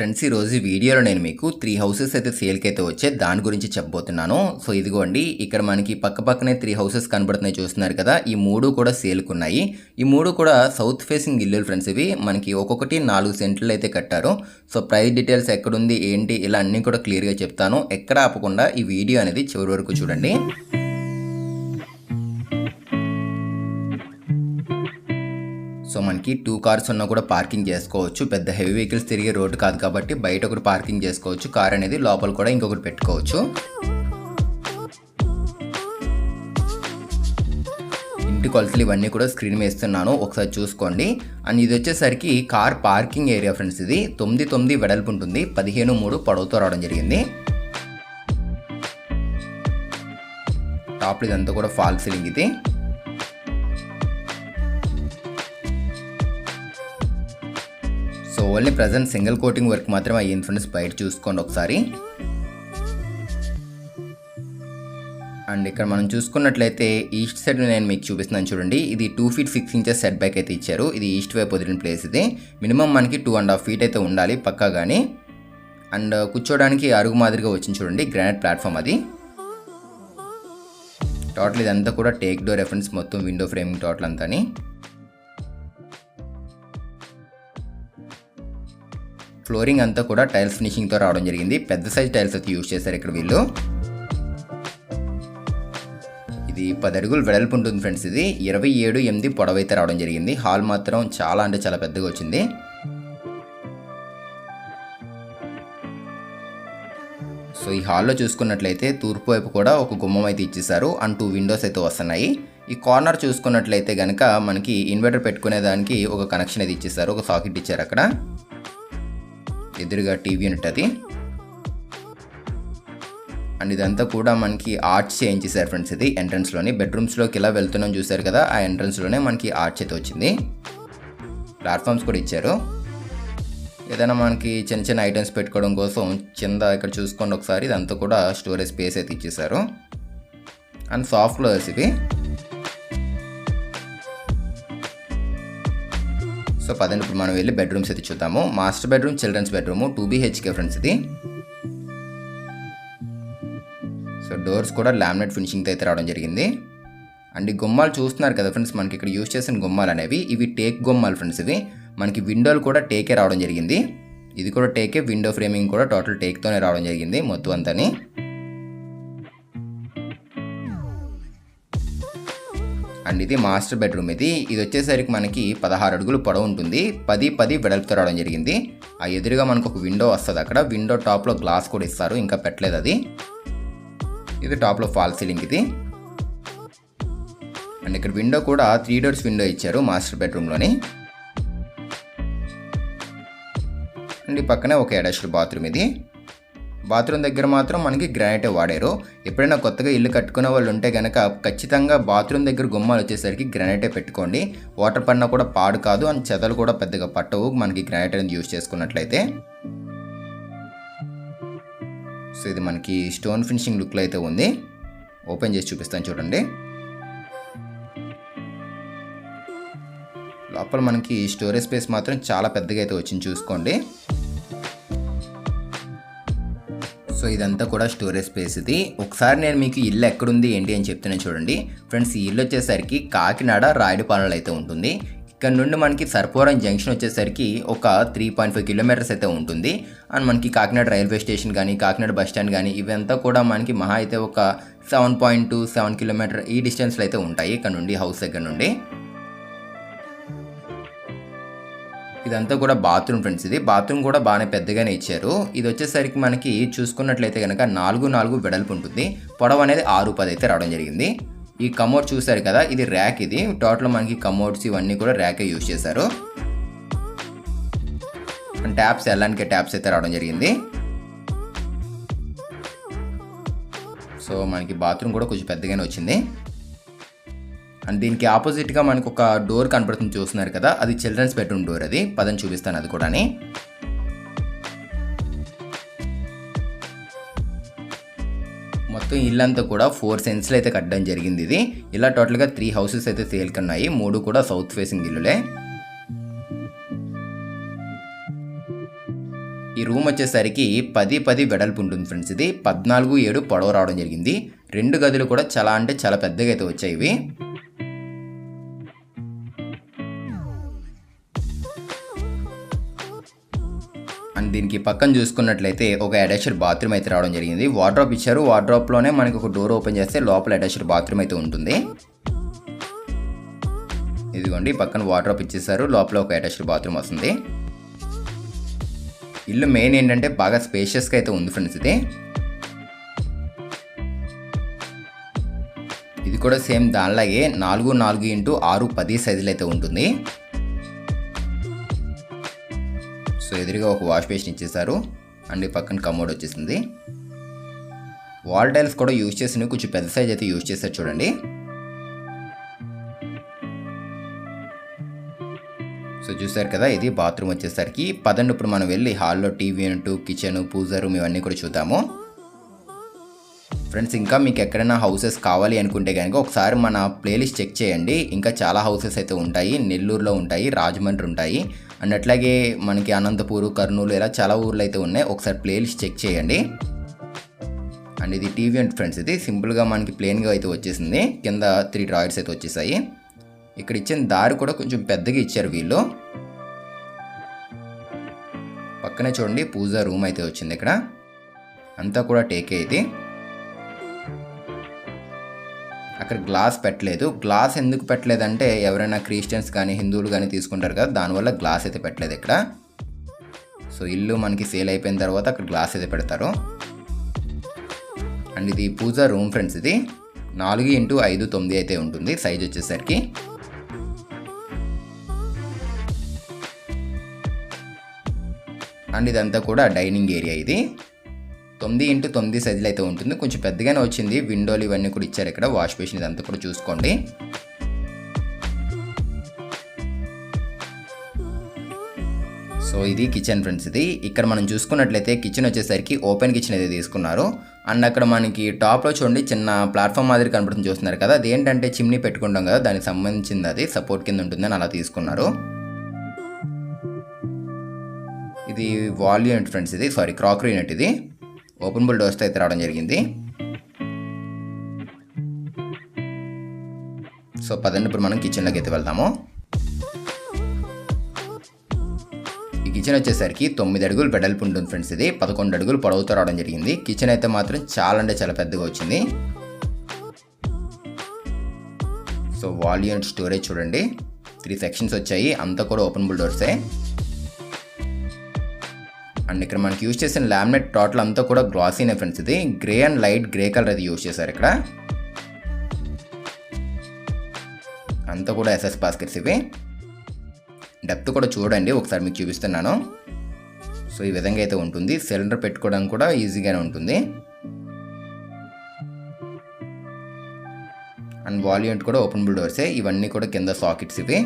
Friends ఈరోజు వీడియోలో నేను మీకు త్రీ హౌసెస్ అయితే సేల్కి అయితే వచ్చే దాని గురించి చెప్పబోతున్నాను. సో ఇదిగోండి ఇక్కడ మనకి పక్క పక్కనే త్రీ హౌసెస్ కనబడుతున్నాయి చూస్తున్నారు కదా ఈ మూడు కూడా సేల్కి ఉన్నాయి ఈ మూడు కూడా సౌత్ ఫేసింగ్ ఇల్లులు ఫ్రెండ్స్ ఇవి. మనకి ఒక్కొక్కటి నాలుగు సెంట్లు అయితే కట్టారు. సో ప్రైస్ డీటెయిల్స్ ఎక్కడుంది ఏంటి ఇలా అన్నీ కూడా క్లియర్గా చెప్తాను. ఎక్కడ ఆపకుండా ఈ వీడియో అనేది చివరి వరకు చూడండి. మనకి టూ కార్స్ ఉన్నా కూడా పార్కింగ్ చేసుకోవచ్చు. పెద్ద హెవీ వెహికల్స్ తిరిగే రోడ్డు కాదు కాబట్టి బయట ఒకటి పార్కింగ్ చేసుకోవచ్చు. కార్ అనేది లోపల కూడా ఇంకొకటి పెట్టుకోవచ్చు. ఇంటి కొలతలు ఇవన్నీ కూడా స్క్రీన్ వేస్తున్నాను. ఒకసారి చూసుకోండి. అండ్ ఇది వచ్చేసరికి కార్ పార్కింగ్ ఏరియా ఫ్రెండ్స్ ఇది. తొమ్మిది తొమ్మిది వెడల్పు ఉంటుంది. పదిహేను మూడు పొడవుతో రావడం జరిగింది. టాప్ ఇదంతా కూడా ఫాల్ సీలింగ్ ఇది. Only present single coating work మాత్రమే అయ్యింది ఫ్రెండ్స్ బయట చూసుకోండి ఒకసారి. అండ్ ఇక్కడ మనం చూసుకున్నట్లయితే ఈస్ట్ సైడ్ నేను మీకు చూపిస్తున్నాను చూడండి. ఇది two feet six inches set back అయితే ఇచ్చారు. ఇది ఈస్ట్ వైపు వదిలిన ప్లేస్ ఇది. మినిమం మనకి టూ అండ్ హాఫ్ ఫీట్ అయితే ఉండాలి పక్కా కానీ అండ్ కూర్చోడానికి అరుగు మాదిరిగా వచ్చింది చూడండి. గ్రానైట్ ప్లాట్ఫామ్ అది. టోటల్ ఇదంతా కూడా టేక్ డోర్ రెఫరెన్స్ మొత్తం విండో ఫ్రేమింగ్ టోటల్ అంతాని. ఫ్లోరింగ్ అంతా కూడా టైల్స్ ఫినిషింగ్తో రావడం జరిగింది. పెద్ద సైజ్ టైల్స్ అయితే యూజ్ చేశారు ఇక్కడ వీళ్ళు. ఇది పది అడుగులు వెడల్పు ఉంటుంది ఫ్రెండ్స్ ఇది. ఇరవై ఏడు ఎనిమిది పొడవైతే రావడం జరిగింది. హాల్ మాత్రం చాలా అంటే చాలా పెద్దగా వచ్చింది. సో ఈ హాల్లో చూసుకున్నట్లయితే తూర్పు వైపు కూడా ఒక గుమ్మం అయితే ఇచ్చేసారు అండ్ టూ విండోస్ అయితే వస్తున్నాయి. ఈ కార్నర్ చూసుకున్నట్లయితే కనుక మనకి ఇన్వర్టర్ పెట్టుకునే దానికి ఒక కనెక్షన్ అయితే ఇచ్చేసారు ఒక సాకెట్ ఇచ్చారు అక్కడ. ఎదురుగా టీవీ ఉంటుంది. అది అండ్ ఇదంతా కూడా మనకి ఆర్చ్ చేయించేసారు ఫ్రెండ్స్ ఇది ఎంట్రన్స్లోని బెడ్రూమ్స్లోకి ఇలా వెళ్తున్నాం చూసారు కదా ఆ ఎంట్రన్స్లోనే మనకి ఆర్చ్ అయితే వచ్చింది. ప్లాట్ఫామ్స్ కూడా ఇచ్చారు. ఏదైనా మనకి చిన్న చిన్న ఐటమ్స్ పెట్టుకోవడం కోసం కింద ఇక్కడ చూసుకోండి ఒకసారి. ఇదంతా కూడా స్టోరేజ్ స్పేస్ అయితే ఇచ్చేసారు అండ్ సాఫ్ట్ క్లోజర్స్ ఇవి. సో పదండి ఇప్పుడు మనం వెళ్ళి బెడ్రూమ్స్ అయితే చూద్దాము. Master bedroom children's bedroom two BHK friends ఇది. సో డోర్స్ కూడా లామినేట్ ఫినిషింగ్తో అయితే రావడం జరిగింది. అండ్ ఈ గుమ్మాలు చూస్తున్నారు కదా ఫ్రెండ్స్ మనకి ఇక్కడ యూజ్ చేసిన గుమ్మాలు అనేవి ఇవి టేక్ గుమ్మాలు ఫ్రెండ్స్ ఇవి. మనకి విండోలు కూడా టేకే రావడం జరిగింది. ఇది కూడా టేకే విండో ఫ్రేమింగ్ కూడా టోటల్ టేక్తోనే రావడం జరిగింది మొత్తం అంతాని. అండ్ ఇది మాస్టర్ బెడ్రూమ్ ఇది. ఇది వచ్చేసరికి మనకి పదహారు అడుగులు పొడవు ఉంటుంది. పది పది వెడల్పుతో రావడం జరిగింది. ఆ ఎదురుగా మనకు ఒక విండో వస్తుంది అక్కడ. విండో టాప్లో గ్లాస్ కూడా ఇస్తారు. ఇంకా పెట్టలేదు అది. ఇది టాప్లో ఫాల్ సీలింగ్ ఇది. అండ్ ఇక్కడ విండో కూడా త్రీ డోర్స్ విండో ఇచ్చారు మాస్టర్ బెడ్రూమ్లోని. అండ్ ఈ పక్కనే ఒక అటాచ్డ్ బాత్రూమ్ ఇది. బాత్రూమ్ దగ్గర మాత్రం మనకి గ్రానైటే వాడారు. ఎప్పుడైనా కొత్తగా ఇల్లు కట్టుకునే వాళ్ళు ఉంటే కనుక ఖచ్చితంగా బాత్రూమ్ దగ్గర గుమ్మాలు వచ్చేసరికి గ్రానైటే పెట్టుకోండి. వాటర్ పడినా కూడా పాడు కాదు. అండ్ చెదలు కూడా పెద్దగా పట్టవు మనకి గ్రానైట్ అనేది యూజ్ చేసుకున్నట్లయితే. సో ఇది మనకి స్టోన్ ఫినిషింగ్ లుక్లో అయితే ఉంది. ఓపెన్ చేసి చూపిస్తాను చూడండి. లోపల మనకి స్టోరేజ్ స్పేస్ మాత్రం చాలా పెద్దగా అయితే వచ్చింది చూసుకోండి. సో ఇదంతా కూడా స్టోరేజ్ స్పేస్ ఇది. ఒకసారి నేను మీకు ఇల్లు ఎక్కడుంది ఏంటి అని చెప్తున్నాను చూడండి. ఫ్రెండ్స్ ఈ ఇల్లు వచ్చేసరికి కాకినాడ రాయుడుపాలెంలో అయితే ఉంటుంది. ఇక్కడ నుండి మనకి సర్పవరం జంక్షన్ వచ్చేసరికి ఒక త్రీ పాయింట్ ఫైవ్ కిలోమీటర్స్ అయితే ఉంటుంది. అండ్ మనకి కాకినాడ రైల్వే స్టేషన్ కానీ కాకినాడ బస్ స్టాండ్ కానీ ఇవంతా కూడా మనకి మహా అయితే ఒక seven point two seven kilometre ఈ డిస్టెన్స్లో అయితే ఉంటాయి. ఇక్కడ నుండి హౌస్ దగ్గర నుండి. ఇదంతా కూడా బాత్రూమ్ ఫ్రెండ్స్ ఇది. బాత్రూమ్ కూడా బాగానే పెద్దగానే ఇచ్చారు. ఇది వచ్చేసరికి మనకి చూసుకున్నట్లయితే కనుక నాలుగు నాలుగు వెడల్పు ఉంటుంది. పొడవు అనేది ఆరు పది అయితే రావడం జరిగింది. ఈ కమోడ్ చూసారు కదా ఇది ర్యాక్ ఇది. టోటల్ మనకి కమోడ్స్ ఇవన్నీ కూడా ర్యాకే యూజ్ చేశారు. ట్యాప్స్ వెళ్ళడానికి ట్యాప్స్ అయితే రావడం జరిగింది. సో మనకి బాత్రూమ్ కూడా కొంచెం పెద్దగానే వచ్చింది. అండ్ దీనికి ఆపోజిట్గా మనకు ఒక డోర్ కనపడుతుంది చూస్తున్నారు కదా అది చిల్డ్రన్స్ బెడ్రూమ్ డోర్ అది. పదని చూపిస్తాను అది కూడాని. మొత్తం ఇల్లంతా కూడా ఫోర్ సెన్స్లో అయితే కట్టడం జరిగింది ఇది. ఇలా టోటల్గా త్రీ హౌసెస్ అయితే సేల్కి మూడు కూడా సౌత్ ఫేసింగ్ ఇల్లులే. ఈ రూమ్ వచ్చేసరికి పది పది వెడల్పు ఉంటుంది ఫ్రెండ్స్ ఇది. పద్నాలుగు ఏడు పొడవు రావడం జరిగింది. రెండు గదులు కూడా చాలా అంటే చాలా పెద్దగా అయితే వచ్చాయి ఇవి. దీనికి పక్కన చూసుకున్నట్లయితే ఒక అటాచ్డ్ బాత్రూమ్ అయితే రావడం జరిగింది. వార్డ్రాప్ ఇచ్చారు. వార్డ్రాప్లోనే మనకి ఒక డోర్ ఓపెన్ చేస్తే లోపల అటాచ్డ్ బాత్రూమ్ అయితే ఉంటుంది. ఇదిగోండి పక్కన వార్డ్రాప్ ఇచ్చేసారు లోపల ఒక అటాచ్డ్ బాత్రూమ్ వస్తుంది. ఇల్లు మెయిన్ ఏంటంటే బాగా స్పేషియస్గా అయితే ఉంది ఫ్రెండ్స్ ఇది. ఇది కూడా సేమ్ దానిలాగే నాలుగు నాలుగు ఇంటూ ఆరు పది సైజులు అయితే ఉంటుంది. ఎదురుగా ఒక వాష్ బేసిన్ ఇచ్చేసారు అండ్ పక్కన కమోడ్ వచ్చేసింది. వాల్ టైల్స్ కూడా యూజ్ చేసిన కొంచెం పెద్ద సైజ్ అయితే యూజ్ చేశారు చూడండి. సో చూసారు కదా ఇది బాత్రూమ్ వచ్చేసరికి. పదండి ఇప్పుడు మనం వెళ్ళి హాల్లో TV unit kitchen pooja room ఇవన్నీ కూడా చూద్దాము. ఫ్రెండ్స్ ఇంకా మీకు ఎక్కడైనా హౌసెస్ కావాలి అనుకుంటే కనుక ఒకసారి మన ప్లేలిస్ట్ చెక్ చేయండి. ఇంకా చాలా హౌసెస్ అయితే ఉంటాయి. నెల్లూరులో ఉంటాయి రాజమండ్రి ఉంటాయి. అండ్ అట్లాగే మనకి అనంతపూరు కర్నూలు ఇలా చాలా ఊర్లు అయితే ఉన్నాయి. ఒకసారి ప్లేలిస్ట్ చెక్ చేయండి. అండ్ ఇది టీవీ అండ్ ఫ్రెండ్స్ ఇది సింపుల్గా మనకి ప్లెయిన్గా అయితే వచ్చేసింది. కింద త్రీ డ్రాయర్స్ అయితే వచ్చేసాయి. ఇక్కడ ఇచ్చిన దారి కూడా కొంచెం పెద్దగా ఇచ్చారు వీళ్ళు. పక్కనే చూడండి పూజ రూమ్ అయితే వచ్చింది ఇక్కడ. అంతా కూడా టేకే ఇది. అక్కడ గ్లాస్ పెట్టలేదు. గ్లాస్ ఎందుకు పెట్టలేదంటే ఎవరైనా క్రిస్టియన్స్ కానీ హిందువులు కానీ తీసుకుంటారు కదా దానివల్ల గ్లాస్ అయితే పెట్టలేదు ఇక్కడ. సో ఇల్లు మనకి సేల్ అయిపోయిన తర్వాత అక్కడ గ్లాస్ అయితే పెడతారు. అండ్ ఇది పూజ రూమ్ ఫ్రెండ్స్ ఇది. నాలుగు ఇంటూ ఐదు తొమ్మిది అయితే ఉంటుంది సైజ్ వచ్చేసరికి. అండ్ ఇదంతా కూడా డైనింగ్ ఏరియా ఇది. తొమ్మిది ఇంటూ తొమ్మిది సైజులు అయితే ఉంటుంది. కొంచెం పెద్దగానే వచ్చింది. విండోలు ఇవన్నీ కూడా ఇచ్చారు ఇక్కడ. వాష్ బేసిన్ ఇదంతా కూడా చూసుకోండి. సో ఇది కిచెన్ ఫ్రెండ్స్ ఇది. ఇక్కడ మనం చూసుకున్నట్లయితే కిచెన్ వచ్చేసరికి ఓపెన్ కిచెన్ అయితే తీసుకున్నారు. అండ్ అక్కడ మనకి టాప్లో చూడండి చిన్న ప్లాట్ఫామ్ మాదిరి కనబడుతుంది చూస్తున్నారు కదా. అది ఏంటంటే చిమ్నీ పెట్టుకుంటాం కదా. దానికి సంబంధించింది అది. సపోర్ట్ కింద ఉంటుందని అలా తీసుకున్నారు. ఇది వాల్ యూనిట్ ఫ్రెండ్స్ ఇది. సారీ క్రాకరీ యూనిట్ ఇది. ఓపెన్ బుల్ డోర్స్తో అయితే రావడం జరిగింది. సో పదండి ఇప్పుడు మనం కిచెన్లోకి అయితే వెళ్తాము ఈ కిచెన్ వచ్చేసరికి తొమ్మిది అడుగులు వెడల్పు ఉంటుంది ఫ్రెండ్స్ ఇది. పదకొండు అడుగులు పొడవుతో రావడం జరిగింది. కిచెన్ అయితే మాత్రం చాలా అంటే చాలా పెద్దగా వచ్చింది. సో వాల్యూమ్ స్టోరేజ్ చూడండి. త్రీ సెక్షన్స్ వచ్చాయి. అంతా కూడా ఓపెన్ బుల్ డోర్సే. అండ్ ఇక్కడ మనకి యూజ్ చేసిన లామినేట్ టోటల్ అంతా కూడా గ్లాసీనే ఫ్రెండ్స్ ఇది grey and light grey colour అది యూజ్ చేశారు ఇక్కడ. అంతా కూడా ఎస్ఎస్ బాస్కెట్స్ ఇవి. డెప్త్ కూడా చూడండి ఒకసారి మీకు చూపిస్తున్నాను. సో ఈ విధంగా అయితే ఉంటుంది. సిలిండర్ పెట్టుకోవడానికి కూడా ఈజీగానే ఉంటుంది. అండ్ వాల్యూంట్ కూడా ఓపెన్ బుల్ డోర్సే ఇవన్నీ కూడా కింద సాకెట్స్ ఇవి.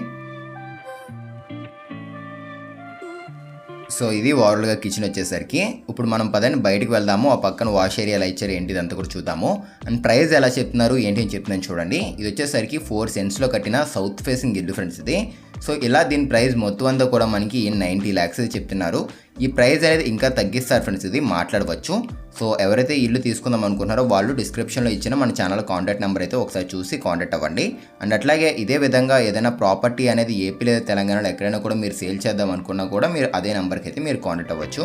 సో ఇది ఓవరాల్గా కిచెన్ వచ్చేసరికి. ఇప్పుడు మనం పదని బయటకు వెళ్దాము. ఆ పక్కన వాష్ ఏరియా ఎలా ఇచ్చారు ఏంటి ఇదంతా కూడా చూద్దాము. అండ్ ప్రైస్ ఎలా చెప్తున్నారు ఏంటి అని చెప్తున్నాను చూడండి. ఇది వచ్చేసరికి ఫోర్ సెంట్స్లో కట్టిన సౌత్ ఫేసింగ్ ఇల్లు ఫ్రెండ్స్ ఇది. సో ఇలా దీని ప్రైస్ మొత్తం అంతా కూడా మనకి నైంటీ ల్యాక్స్ చెప్తున్నారు. ఈ ప్రైస్ అనేది ఇంకా తగ్గిస్తారు ఫ్రెండ్స్ ఇది మాట్లాడవచ్చు. సో ఎవరైతే ఇల్లు తీసుకుందాం అనుకున్నారో వాళ్ళు డిస్క్రిప్షన్లో ఇచ్చిన మన ఛానల్ కాంటాక్ట్ నెంబర్ అయితే ఒకసారి చూసి కాంటాక్ట్ అవ్వండి. అండ్ అట్లాగే ఇదే విధంగా ఏదైనా ప్రాపర్టీ అనేది ఏపీ లేదా తెలంగాణలో ఎక్కడైనా కూడా మీరు సేల్ చేద్దాం అనుకున్నా కూడా మీరు అదే నెంబర్కి అయితే మీరు కాంటాక్ట్ అవ్వచ్చు.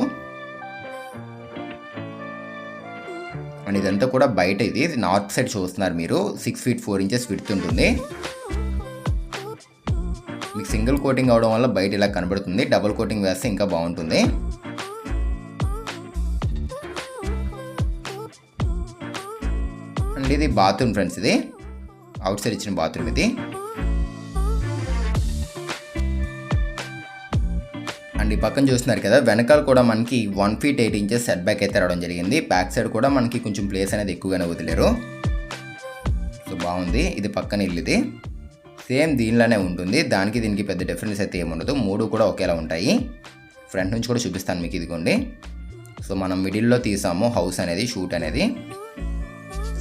అండ్ ఇదంతా కూడా బయట ఇది నార్త్ సైడ్ చూస్తున్నారు మీరు. సిక్స్ ఫీట్ ఫోర్ ఇంచెస్ విడుతుంటుంది ఉంటుంది. సింగిల్ కోటింగ్ అవడం వల్ల బయట ఇలా కనబడుతుంది. డబుల్ కోటింగ్ వేస్తే ఇంకా బాగుంటుంది. అండ్ ఇది బాత్రూమ్ ఫ్రెండ్స్ ఇది. అవుట్ సైడ్ ఇచ్చిన బాత్రూమ్ ఇది. అండ్ ఈ పక్కన చూస్తున్నారు కదా వెనకాల కూడా మనకి one feet eight inches set back అయితే రావడం జరిగింది. బ్యాక్ సైడ్ కూడా మనకి కొంచెం ప్లేస్ అనేది ఎక్కువగానే వదిలేరు. సో బాగుంది. ఇది పక్కన ఇల్లు ఇది. సేమ్ దీనిలోనే ఉంటుంది. దానికి దీనికి పెద్ద డిఫరెన్స్ అయితే ఏముండదు మూడు కూడా ఒకేలా ఉంటాయి. ఫ్రంట్ నుంచి కూడా చూపిస్తాను మీకు ఇదిగోండి. సో మనం మిడిల్లో తీసాము. హౌస్ అనేది షూట్ అనేది.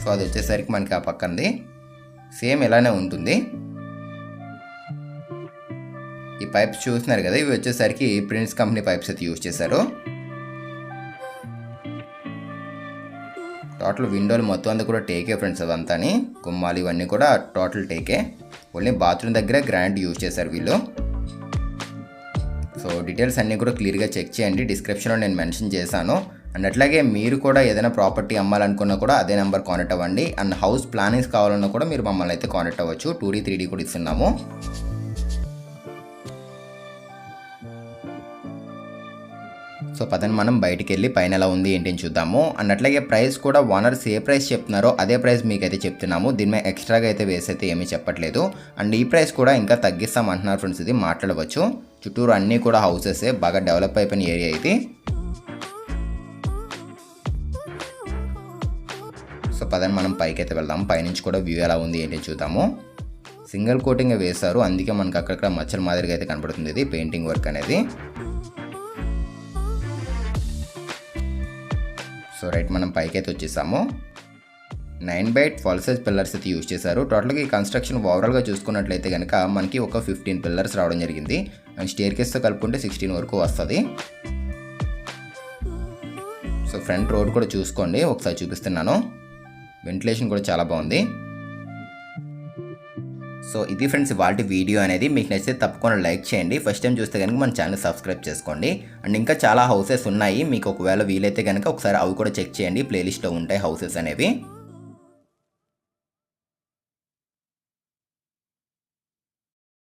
సో అది వచ్చేసరికి మనకి ఆ పక్కనది సేమ్ ఇలానే ఉంటుంది. ఈ పైప్స్ చూస్తున్నారు కదా ఇవి వచ్చేసరికి ప్రిన్స్ కంపెనీ పైప్స్ అయితే యూజ్ చేశారు. టోటల్ విండోలు మొత్తం అంతా కూడా టేకే ఫ్రెండ్స్ అదంతా అని గుమ్మాలు ఇవన్నీ కూడా టోటల్ టేకే. ఓన్లీ బాత్రూమ్ దగ్గర గ్రాండ్ యూజ్ చేశారు వీళ్ళు. సో డీటెయిల్స్ అన్నీ కూడా క్లియర్గా చెక్ చేయండి. డిస్క్రిప్షన్లో నేను మెన్షన్ చేశాను. అండ్ అట్లాగే మీరు కూడా ఏదైనా ప్రాపర్టీ అమ్మాలనుకున్నా కూడా అదే నెంబర్ కాంటాక్ట్ అవ్వండి. అండ్ హౌస్ ప్లానింగ్స్ కావాలన్నా కూడా మీరు మమ్మల్ని అయితే కాంటాక్ట్ అవ్వచ్చు. టూ డీ త్రీ డీ కూడా ఇస్తున్నాము. సో పదని మనం బయటికి వెళ్ళి పైన ఎలా ఉంది ఏంటి అని చూద్దాము. అండ్ అట్లాగే ప్రైస్ కూడా ఓనర్స్ ఏ ప్రైస్ చెప్తున్నారో అదే ప్రైస్ మీకు అయితే చెప్తున్నాము. దీని మీద ఎక్స్ట్రాగా అయితే వేసి అయితే ఏమీ చెప్పట్లేదు. అండ్ ఈ ప్రైస్ కూడా ఇంకా తగ్గిస్తాం అంటున్నారు ఫ్రెండ్స్ ఇది మాట్లాడవచ్చు. చుట్టూరు అన్నీ కూడా హౌసెస్ బాగా డెవలప్ అయిపోయిన ఏరియా ఇది. సో పదని మనం పైకి అయితే వెళ్దాం. పైనుంచి కూడా వ్యూ ఎలా ఉంది ఏంటి చూద్దాము. సింగిల్ కోటింగ్ వేశారు. అందుకే మనకు అక్కడక్కడ మచ్చల మాదిరిగా అయితే కనబడుతుంది ఇది పెయింటింగ్ వర్క్ అనేది. సో రైట్ మనం పైకి అయితే వచ్చేసాము. Nine by twelve size pillars అయితే యూజ్ చేశారు. టోటల్గా ఈ కన్స్ట్రక్షన్ ఓవరాల్గా చూసుకున్నట్లయితే కనుక మనకి ఒక ఫిఫ్టీన్ పిల్లర్స్ రావడం జరిగింది. అండ్ స్టేర్ కేస్తో కలుపుకుంటే సిక్స్టీన్ వరకు వస్తుంది. సో ఫ్రంట్ రోడ్ కూడా చూసుకోండి. ఒకసారి చూపిస్తున్నాను. వెంటిలేషన్ కూడా చాలా బాగుంది. సో ఇది ఫ్రెండ్స్ వాటి వీడియో అనేది. మీకు నచ్చితే తప్పకుండా లైక్ చేయండి. ఫస్ట్ టైం చూస్తే కనుక మన ఛానల్ సబ్స్క్రైబ్ చేసుకోండి. అండ్ ఇంకా చాలా హౌసెస్ ఉన్నాయి. మీకు ఒకవేళ వీలైతే కనుక ఒకసారి అవి కూడా చెక్ చేయండి. ప్లేలిస్ట్లో ఉంటాయి హౌసెస్ అనేవి.